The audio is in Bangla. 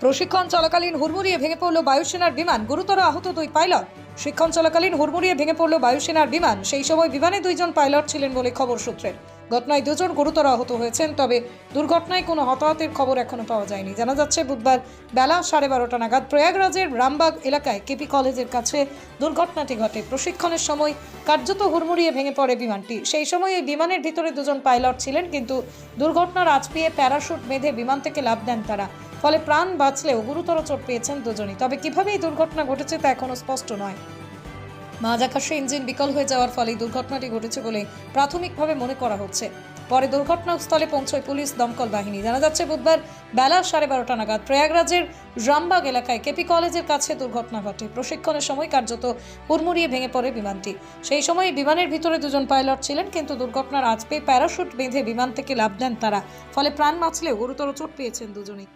প্রশিক্ষণ চলাকালীন হুড়মুড়িয়ে ভেঙে পড়ল বায়ুসেনার বিমান। গুরুতর আহত দুই পাইলট। শিক্ষণ চলাকালীন হুড়মুড়িয়ে ভেঙে পড়ল বায়ুসেনার বিমান। সেই সময় বিমানে দুইজন পাইলট ছিলেন বলে খবর সূত্রের। ঘটনায় দুজন গুরুতর আহত হয়েছেন, তবে দুর্ঘটনায় কোনো হতাহতের খবর এখনও পাওয়া যায়নি। জানা যাচ্ছে, বুধবার বেলা সাড়ে বারোটা নাগাদ প্রয়াগরাজের রামবাগ এলাকায় কেপি কলেজের কাছে দুর্ঘটনাটি ঘটে। প্রশিক্ষণের সময় কার্যত হুড়মুড়িয়ে ভেঙে পড়ে বিমানটি। সেই সময় এই বিমানের ভিতরে দুজন পাইলট ছিলেন, কিন্তু দুর্ঘটনার আজ পেয়ে প্যারাশুট বেঁধে বিমান থেকে লাভ দেন তারা। ফলে প্রাণ বাঁচলেও গুরুতর চোট পেয়েছেন দুজনই। তবে কীভাবে এই দুর্ঘটনা ঘটেছে তা এখনও স্পষ্ট নয়। মাঝ আকাশে ইঞ্জিন বিকল হয়ে যাওয়ার ফলে দুর্ঘটনাটি ঘটেছে বলে প্রাথমিকভাবে মনে করা হচ্ছে। পরে দুর্ঘটনাস্থলে পৌঁছয় পুলিশ দমকল বাহিনী। জানা যাচ্ছে, বুধবার বেলা সাড়ে বারোটা নাগাদ প্রয়াগরাজের রামবাগ এলাকায় কেপি কলেজের কাছে দুর্ঘটনা ঘটে। প্রশিক্ষণের সময় কার্যত হুড়মুড়িয়ে ভেঙে পড়ে বিমানটি। সেই সময় বিমানের ভিতরে দুজন পাইলট ছিলেন, কিন্তু দুর্ঘটনার আজ পেয়ে প্যারাশুট বেঁধে বিমান থেকে লাভ দেন তারা। ফলে প্রাণ বাঁচলেও গুরুতর চোট পেয়েছেন দুজনেই।